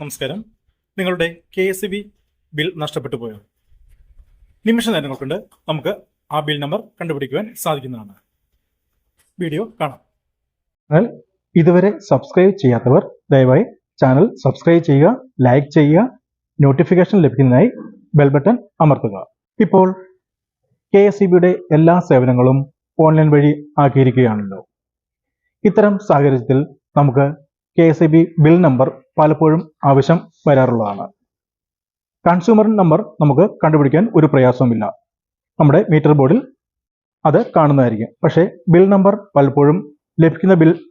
നമസ്കാരം. നിങ്ങളുടെ K S B bill നഷ്ടപ്പെട്ടു പോയോ? നിമിഷ നേരങ്ങൾ കൊണ്ട് നമുക്ക് ആ ബിൽ നമ്പർ കണ്ടുപിടിക്കുവാൻ സാധിക്കുന്നതാണ്. വീഡിയോ കാണാം. എന്നാൽ ഇതുവരെ സബ്സ്ക്രൈബ് ചെയ്യാത്തവർ ദയവായി ചാനൽ സബ്സ്ക്രൈബ് ചെയ്യുക ലൈക്ക് ചെയ്യുക നോട്ടിഫിക്കേഷൻ ലഭിക്കുന്നതിനായി ബെൽ ബട്ടൺ അമർത്തുക. ഇപ്പോൾ കെ എസ് ബിയുടെ എല്ലാ സേവനങ്ങളും ഓൺലൈൻ വഴി ആക്കിയിരിക്കുകയാണല്ലോ. ഇത്തരം സാഹചര്യത്തിൽ നമുക്ക് K S B bill number പലപ്പോഴും ആവശ്യം വരാറുള്ളതാണ്. കൺസ്യൂമർ നമ്പർ നമുക്ക് കണ്ടുപിടിക്കാൻ ഒരു പ്രയാസവുമില്ല. നമ്മുടെ മീറ്റർ ബോർഡിൽ അത് കാണുന്നതായിരിക്കും. പക്ഷേ ബിൽ നമ്പർ പലപ്പോഴും ലഭിക്കുന്ന ബിൽ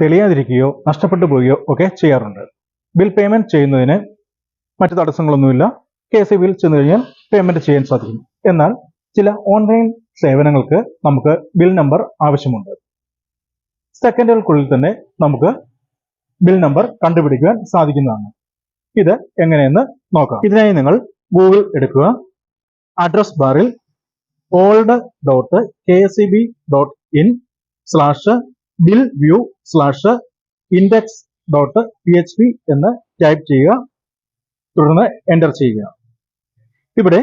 തെളിയാതിരിക്കുകയോ നഷ്ടപ്പെട്ടു പോവുകയോ ഒക്കെ ചെയ്യാറുണ്ട്. ബിൽ പേയ്മെന്റ് ചെയ്യുന്നതിന് മറ്റു തടസ്സങ്ങളൊന്നുമില്ല. കെ സി ബിൽ ചെന്ന് കഴിഞ്ഞാൽ പേയ്മെന്റ് ചെയ്യാൻ സാധിക്കും. എന്നാൽ ചില ഓൺലൈൻ സേവനങ്ങൾക്ക് നമുക്ക് ബിൽ നമ്പർ ആവശ്യമുണ്ട്. സെക്കൻഡുകൾക്കുള്ളിൽ തന്നെ നമുക്ക് ബിൽ നമ്പർ കണ്ടുപിടിക്കുവാൻ സാധിക്കുന്നതാണ്. ഇത് എങ്ങനെയെന്ന് നോക്കാം. ഇതിനായി നിങ്ങൾ ഗൂഗിൾ എടുക്കുക. അഡ്രസ് ബാറിൽ old dot K S B dot in slash bill view slash index dot P H P എന്ന് ടൈപ്പ് ചെയ്യുക. തുടർന്ന് എന്റർ ചെയ്യുക. ഇവിടെ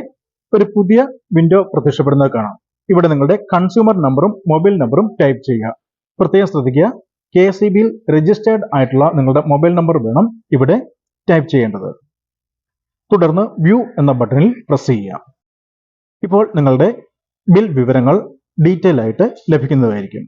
ഒരു പുതിയ വിൻഡോ പ്രത്യക്ഷപ്പെടുന്നത് കാണാം. ഇവിടെ നിങ്ങളുടെ കൺസ്യൂമർ നമ്പറും മൊബൈൽ നമ്പറും ടൈപ്പ് ചെയ്യുക. പ്രത്യേകം ശ്രദ്ധിക്കുക. കെ ഇ ബിയിൽ രജിസ്റ്റേർഡ് ആയിട്ടുള്ള നിങ്ങളുടെ മൊബൈൽ നമ്പർ വേണം ഇവിടെ ടൈപ്പ് ചെയ്യേണ്ടത്. തുടർന്ന് വ്യൂ എന്ന ബട്ടണിൽ പ്രസ് ചെയ്യുക. ഇപ്പോൾ നിങ്ങളുടെ ബിൽ വിവരങ്ങൾ ഡീറ്റെയിൽ ആയിട്ട് ലഭിക്കുന്നതായിരിക്കും.